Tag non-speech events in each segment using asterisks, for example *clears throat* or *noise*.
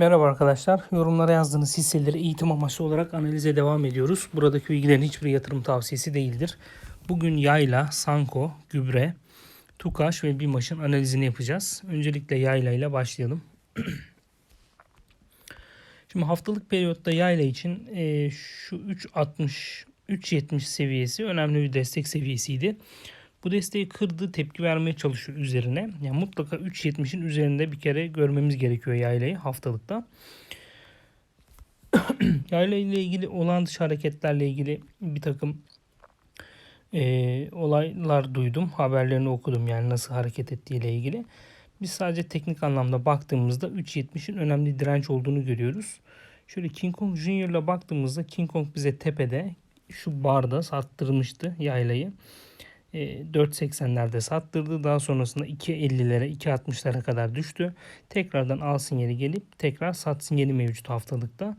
Merhaba arkadaşlar. Yorumlara yazdığınız hisseleri eğitim amaçlı olarak analize devam ediyoruz. Buradaki bilgilerin hiçbir yatırım tavsiyesi değildir. Bugün Yayla, Sanko, Gübre, Tukaş ve Bimaş'ın analizini yapacağız. Öncelikle Yayla ile başlayalım. *clears throat* Şimdi haftalık periyotta Yayla için e, şu 3.60 3.70 seviyesi önemli bir destek seviyesiydi. Bu desteği kırdı tepki vermeye çalışıyor üzerine. Yani mutlaka 3.70'in üzerinde bir kere görmemiz gerekiyor yaylayı haftalıkta. *clears throat* Yayla ile ilgili olan dışı hareketlerle ilgili bir takım e, olaylar duydum. Haberlerini okudum yani nasıl hareket ettiğiyle ilgili. Biz sadece teknik anlamda baktığımızda 3.70'in önemli direnç olduğunu görüyoruz. Şöyle King Kong Junior'la baktığımızda King Kong bize tepede şu barda sattırmıştı yaylayı. 4.80'lerde e, sattırdı. Daha sonrasında 2.50'lere 2.60'lara kadar düştü. Tekrardan al sinyali gelip tekrar sat sinyali mevcut haftalıkta.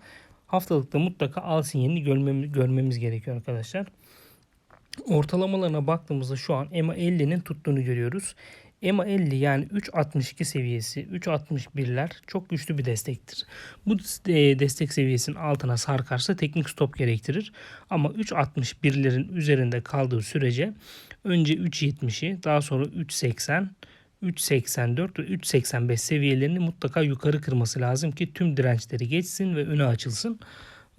Haftalıkta mutlaka al sinyalini görmemiz, görmemiz gerekiyor arkadaşlar. Ortalamalarına baktığımızda şu an EMA 50'nin tuttuğunu görüyoruz. EMA 50 yani 3.62 seviyesi 3.61'ler çok güçlü bir destektir. Bu e, destek seviyesinin altına sarkarsa teknik stop gerektirir. Ama 3.61'lerin üzerinde kaldığı sürece önce 3.70'i daha sonra 3.80 3.84 ve 3.85 seviyelerini mutlaka yukarı kırması lazım ki tüm dirençleri geçsin ve öne açılsın.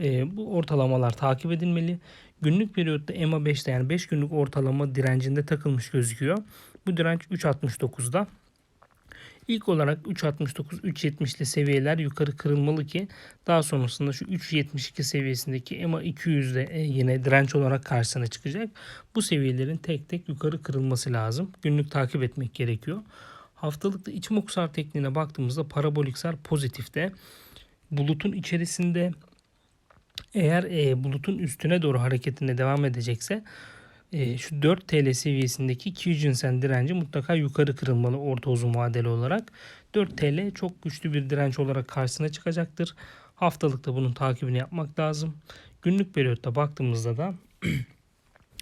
E, bu ortalamalar takip edilmeli. Günlük periyotta EMA 5'te yani 5 günlük ortalama direncinde takılmış gözüküyor. Bu direnç 3.69'da. İlk olarak 3.69 3.70'li seviyeler yukarı kırılmalı ki daha sonrasında şu 3.72 seviyesindeki EMA 200'de e, yine direnç olarak karşısına çıkacak. Bu seviyelerin tek tek yukarı kırılması lazım. Günlük takip etmek gerekiyor. Haftalıkta içim okusar tekniğine baktığımızda paraboliksar pozitifte. Bulutun içerisinde eğer e, bulutun üstüne doğru hareketine devam edecekse e, şu 4 TL seviyesindeki Kijinsen direnci mutlaka yukarı kırılmalı orta uzun vadeli olarak. 4 TL çok güçlü bir direnç olarak karşısına çıkacaktır. Haftalıkta bunun takibini yapmak lazım. Günlük periyotta baktığımızda da *clears throat*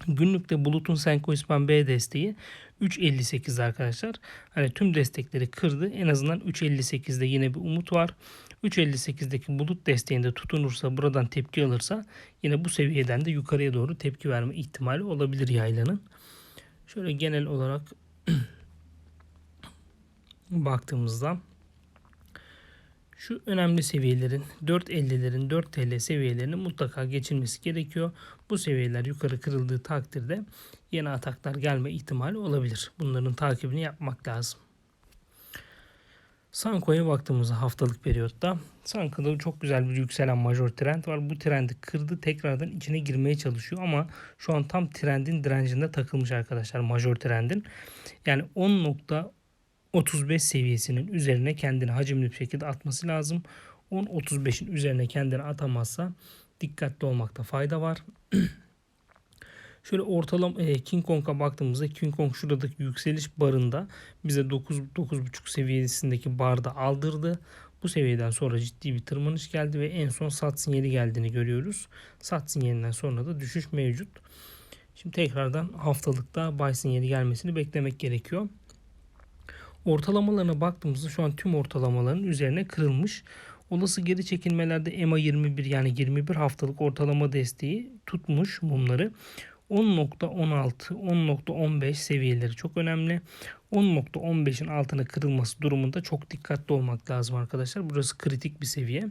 günlükte bulutun Senko İspan B desteği 3.58 arkadaşlar. Hani tüm destekleri kırdı. En azından 3.58'de yine bir umut var. 3.58'deki bulut desteğinde tutunursa buradan tepki alırsa yine bu seviyeden de yukarıya doğru tepki verme ihtimali olabilir yaylanın. Şöyle genel olarak *clears throat* baktığımızda şu önemli seviyelerin 4.50'lerin 4 TL seviyelerinin mutlaka geçilmesi gerekiyor. Bu seviyeler yukarı kırıldığı takdirde yeni ataklar gelme ihtimali olabilir. Bunların takibini yapmak lazım. Sanko'ya baktığımızda haftalık periyotta Sanko'da çok güzel bir yükselen major trend var. Bu trendi kırdı tekrardan içine girmeye çalışıyor ama şu an tam trendin direncinde takılmış arkadaşlar major trendin. Yani 10.35 seviyesinin üzerine kendini hacimli bir şekilde atması lazım. 10.35'in üzerine kendini atamazsa dikkatli olmakta fayda var. *clears throat* Şöyle ortalama e, King Kong'a baktığımızda King Kong şuradaki yükseliş barında bize 9 9.5 seviyesindeki barda aldırdı. Bu seviyeden sonra ciddi bir tırmanış geldi ve en son sat sinyali geldiğini görüyoruz. Sat sinyalinden sonra da düşüş mevcut. Şimdi tekrardan haftalıkta buy sinyali gelmesini beklemek gerekiyor. Ortalamalarına baktığımızda şu an tüm ortalamaların üzerine kırılmış. Olası geri çekilmelerde EMA 21 yani 21 haftalık ortalama desteği tutmuş mumları. 10.16, 10.15 seviyeleri çok önemli. 10.15'in altına kırılması durumunda çok dikkatli olmak lazım arkadaşlar. Burası kritik bir seviye.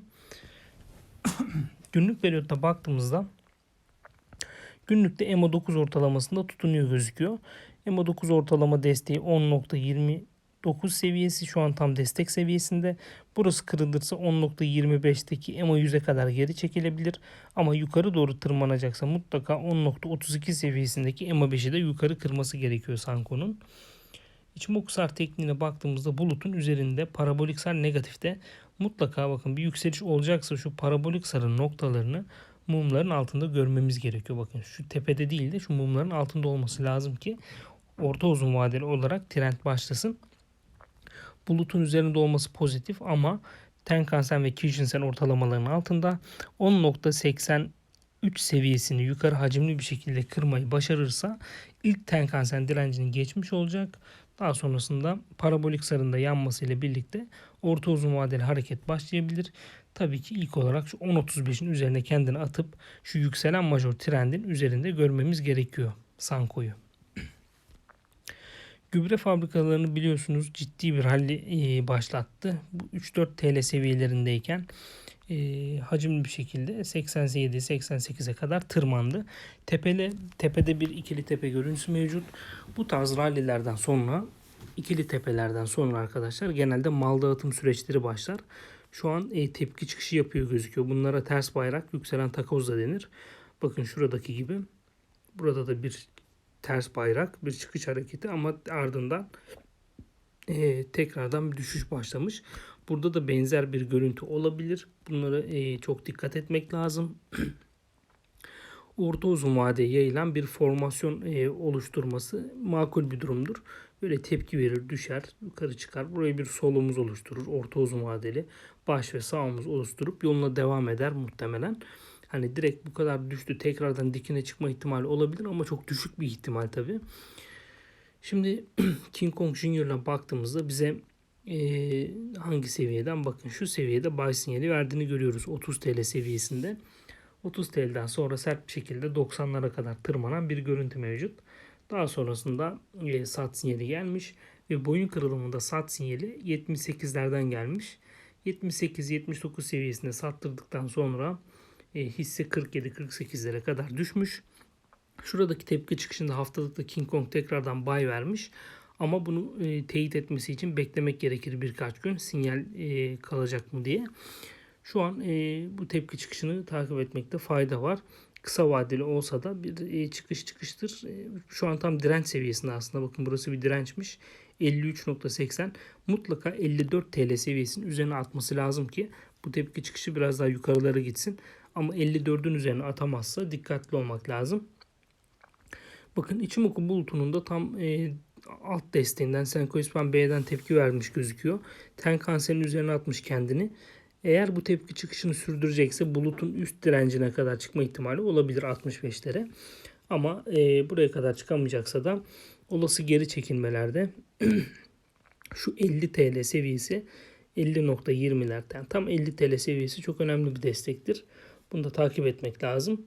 Günlük periyotta baktığımızda günlükte EMA 9 ortalamasında tutunuyor gözüküyor. EMA 9 ortalama desteği 10.20 9 seviyesi şu an tam destek seviyesinde. Burası kırılırsa 10.25'teki EMA 100'e kadar geri çekilebilir. Ama yukarı doğru tırmanacaksa mutlaka 10.32 seviyesindeki EMA 5'i de yukarı kırması gerekiyor Sanko'nun. İçimokusar tekniğine baktığımızda bulutun üzerinde parabolik sar negatifte mutlaka bakın bir yükseliş olacaksa şu parabolik sarın noktalarını mumların altında görmemiz gerekiyor. Bakın şu tepede değil de şu mumların altında olması lazım ki orta uzun vadeli olarak trend başlasın bulutun üzerinde olması pozitif ama Tenkan-sen ve Kijin-sen ortalamalarının altında 10.80 3 seviyesini yukarı hacimli bir şekilde kırmayı başarırsa ilk Tenkan-sen direncini geçmiş olacak. Daha sonrasında parabolik sarında yanmasıyla birlikte orta uzun vadeli hareket başlayabilir. Tabii ki ilk olarak şu 10.35'in üzerine kendini atıp şu yükselen major trendin üzerinde görmemiz gerekiyor Sanko'yu. Gübre fabrikalarını biliyorsunuz ciddi bir halli e, başlattı. Bu 3-4 TL seviyelerindeyken e, hacimli bir şekilde 87-88'e kadar tırmandı. Tepele, tepede bir ikili tepe görüntüsü mevcut. Bu tarz rallilerden sonra ikili tepelerden sonra arkadaşlar genelde mal dağıtım süreçleri başlar. Şu an e, tepki çıkışı yapıyor gözüküyor. Bunlara ters bayrak yükselen takoz da denir. Bakın şuradaki gibi. Burada da bir ters bayrak bir çıkış hareketi ama ardından e, tekrardan bir düşüş başlamış. Burada da benzer bir görüntü olabilir. Bunlara e, çok dikkat etmek lazım. *clears throat* Orta uzun vadeye yayılan bir formasyon e, oluşturması makul bir durumdur. Böyle tepki verir, düşer, yukarı çıkar. Buraya bir solumuz oluşturur. Orta uzun vadeli baş ve sağımız oluşturup yoluna devam eder muhtemelen. Hani direkt bu kadar düştü tekrardan dikine çıkma ihtimali olabilir ama çok düşük bir ihtimal tabi. Şimdi *clears throat* King Kong Junior'la baktığımızda bize e, hangi seviyeden bakın şu seviyede buy sinyali verdiğini görüyoruz 30 TL seviyesinde. 30 TL'den sonra sert bir şekilde 90'lara kadar tırmanan bir görüntü mevcut. Daha sonrasında e, sat sinyali gelmiş ve boyun kırılımında sat sinyali 78'lerden gelmiş. 78-79 seviyesinde sattırdıktan sonra e, hisse 47-48'lere kadar düşmüş. Şuradaki tepki çıkışında haftalıkta King Kong tekrardan buy vermiş. Ama bunu e, teyit etmesi için beklemek gerekir birkaç gün sinyal e, kalacak mı diye. Şu an e, bu tepki çıkışını takip etmekte fayda var. Kısa vadeli olsa da bir e, çıkış çıkıştır. E, şu an tam direnç seviyesinde aslında. Bakın burası bir dirençmiş. 53.80 mutlaka 54 TL seviyesinin üzerine atması lazım ki bu tepki çıkışı biraz daha yukarılara gitsin. Ama 54'ün üzerine atamazsa dikkatli olmak lazım. Bakın Ichimoku bulutunun da tam e, alt desteğinden Senko İspan B'den tepki vermiş gözüküyor. Tenkan-sen'in üzerine atmış kendini. Eğer bu tepki çıkışını sürdürecekse bulutun üst direncine kadar çıkma ihtimali olabilir 65'lere. Ama e, buraya kadar çıkamayacaksa da olası geri çekilmelerde *clears throat* şu 50 TL seviyesi 50.20'lerden tam 50 TL seviyesi çok önemli bir destektir. Bunu da takip etmek lazım.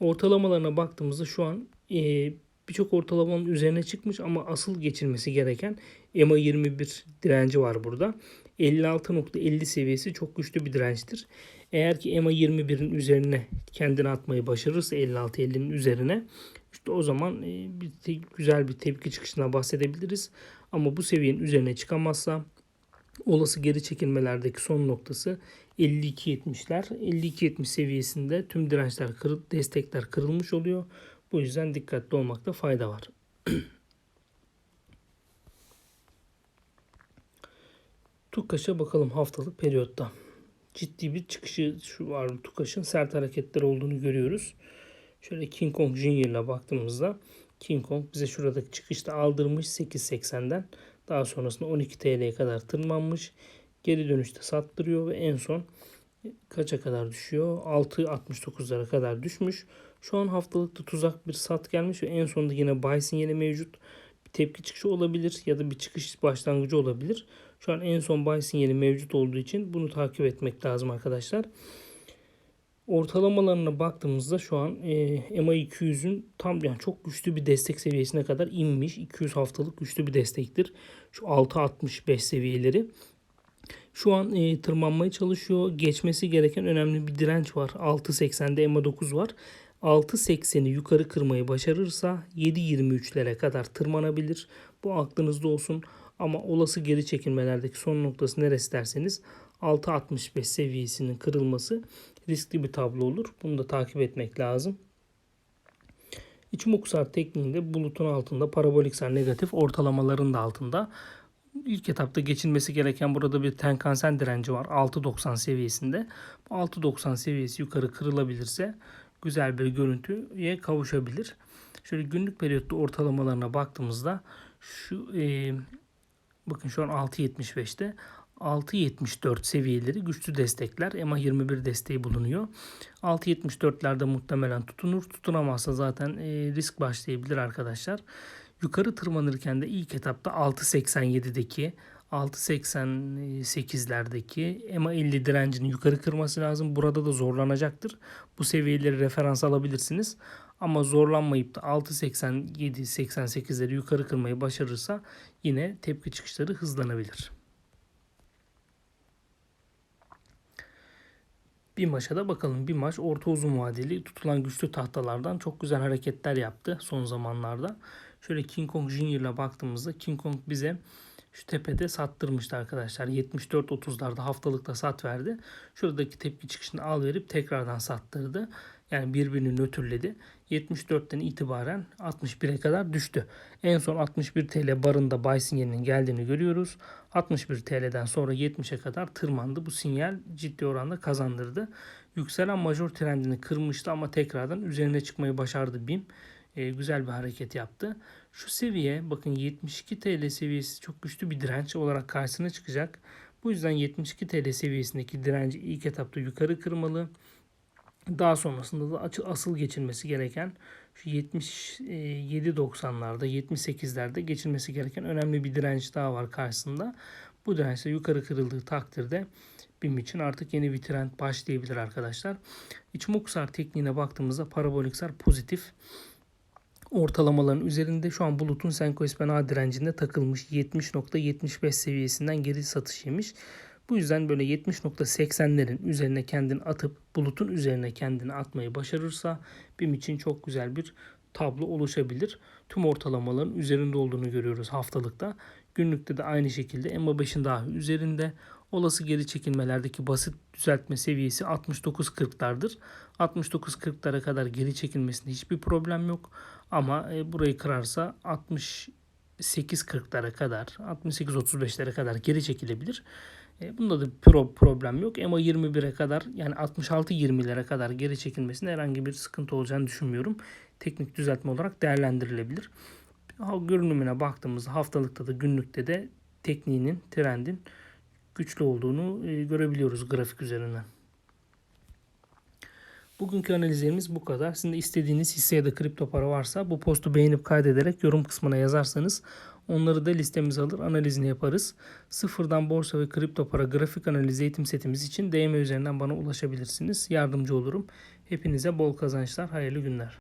Ortalamalarına baktığımızda şu an e, birçok ortalamanın üzerine çıkmış ama asıl geçilmesi gereken EMA 21 direnci var burada. 56.50 seviyesi çok güçlü bir dirençtir. Eğer ki EMA 21'in üzerine kendini atmayı başarırsa 56-50'nin üzerine işte o zaman e, bir güzel bir tepki çıkışına bahsedebiliriz. Ama bu seviyenin üzerine çıkamazsa olası geri çekilmelerdeki son noktası 52.70'ler. 52.70 seviyesinde tüm dirençler kırıl, destekler kırılmış oluyor. Bu yüzden dikkatli olmakta fayda var. *clears throat* Tukaş'a bakalım haftalık periyotta. Ciddi bir çıkışı şu var Tukaş'ın sert hareketler olduğunu görüyoruz. Şöyle King Kong Junior'la baktığımızda King Kong bize şuradaki çıkışta aldırmış 8.80'den. Daha sonrasında 12 TL'ye kadar tırmanmış. Geri dönüşte sattırıyor ve en son kaça kadar düşüyor? 6.69'lara kadar düşmüş. Şu an haftalıkta tuzak bir sat gelmiş ve en sonunda yine buy sinyali mevcut. Bir tepki çıkışı olabilir ya da bir çıkış başlangıcı olabilir. Şu an en son buy sinyali mevcut olduğu için bunu takip etmek lazım arkadaşlar. Ortalamalarına baktığımızda şu an e, MA 200'ün tam yani çok güçlü bir destek seviyesine kadar inmiş. 200 haftalık güçlü bir destektir. Şu 6.65 seviyeleri. Şu an e, tırmanmaya çalışıyor. Geçmesi gereken önemli bir direnç var. 6.80'de MA 9 var. 6.80'i yukarı kırmayı başarırsa 7.23'lere kadar tırmanabilir. Bu aklınızda olsun. Ama olası geri çekilmelerdeki son noktası neresi derseniz 6.65 seviyesinin kırılması riskli bir tablo olur. Bunu da takip etmek lazım. İçimokusar tekniğinde bulutun altında paraboliksel negatif ortalamaların da altında. İlk etapta geçilmesi gereken burada bir tenkansen direnci var 6.90 seviyesinde. Bu 6.90 seviyesi yukarı kırılabilirse güzel bir görüntüye kavuşabilir. Şöyle günlük periyotta ortalamalarına baktığımızda şu e, bakın şu an 6.75'te 6.74 seviyeleri güçlü destekler. EMA 21 desteği bulunuyor. 6.74'lerde muhtemelen tutunur. Tutunamazsa zaten e, risk başlayabilir arkadaşlar. Yukarı tırmanırken de ilk etapta 6.87'deki 6.88'lerdeki EMA 50 direncini yukarı kırması lazım. Burada da zorlanacaktır. Bu seviyeleri referans alabilirsiniz. Ama zorlanmayıp da 6.87-88'leri yukarı kırmayı başarırsa yine tepki çıkışları hızlanabilir. Bir maça da bakalım. Bir maç orta uzun vadeli tutulan güçlü tahtalardan çok güzel hareketler yaptı son zamanlarda. Şöyle King Kong Junior'la baktığımızda King Kong bize şu tepede sattırmıştı arkadaşlar. 74-30'larda haftalıkta sat verdi. Şuradaki tepki çıkışını al verip tekrardan sattırdı. Yani birbirini nötrledi. 74'ten itibaren 61'e kadar düştü. En son 61 TL barında buy sinyalinin geldiğini görüyoruz. 61 TL'den sonra 70'e kadar tırmandı. Bu sinyal ciddi oranda kazandırdı. Yükselen major trendini kırmıştı ama tekrardan üzerine çıkmayı başardı BİM. E, güzel bir hareket yaptı. Şu seviye bakın 72 TL seviyesi çok güçlü bir direnç olarak karşısına çıkacak. Bu yüzden 72 TL seviyesindeki direnci ilk etapta yukarı kırmalı. Daha sonrasında da asıl geçilmesi gereken şu 77.90'larda 78'lerde geçilmesi gereken önemli bir direnç daha var karşısında. Bu direnç de yukarı kırıldığı takdirde BİM için artık yeni bir trend başlayabilir arkadaşlar. İçimokusar tekniğine baktığımızda paraboliksar pozitif ortalamaların üzerinde şu an bulutun Senkoispen A direncinde takılmış 70.75 seviyesinden geri satış yemiş. Bu yüzden böyle 70.80'lerin üzerine kendini atıp bulutun üzerine kendini atmayı başarırsa BİM için çok güzel bir tablo oluşabilir. Tüm ortalamaların üzerinde olduğunu görüyoruz haftalıkta. Günlükte de aynı şekilde EMA5'in dahi üzerinde. Olası geri çekilmelerdeki basit düzeltme seviyesi 69.40'lardır. 69.40'lara kadar geri çekilmesinde hiçbir problem yok. Ama e, burayı kırarsa 68.40'lara kadar, 68.35'lere kadar geri çekilebilir. E, bunda da pro problem yok. EMA 21'e kadar yani 66-20'lere kadar geri çekilmesinde herhangi bir sıkıntı olacağını düşünmüyorum. Teknik düzeltme olarak değerlendirilebilir. Görünümüne baktığımızda haftalıkta da günlükte de tekniğinin, trendin güçlü olduğunu e, görebiliyoruz grafik üzerinden. Bugünkü analizlerimiz bu kadar. Sizin de istediğiniz hisse ya da kripto para varsa bu postu beğenip kaydederek yorum kısmına yazarsanız onları da listemize alır analizini yaparız. Sıfırdan borsa ve kripto para grafik analiz eğitim setimiz için DM üzerinden bana ulaşabilirsiniz. Yardımcı olurum. Hepinize bol kazançlar, hayırlı günler.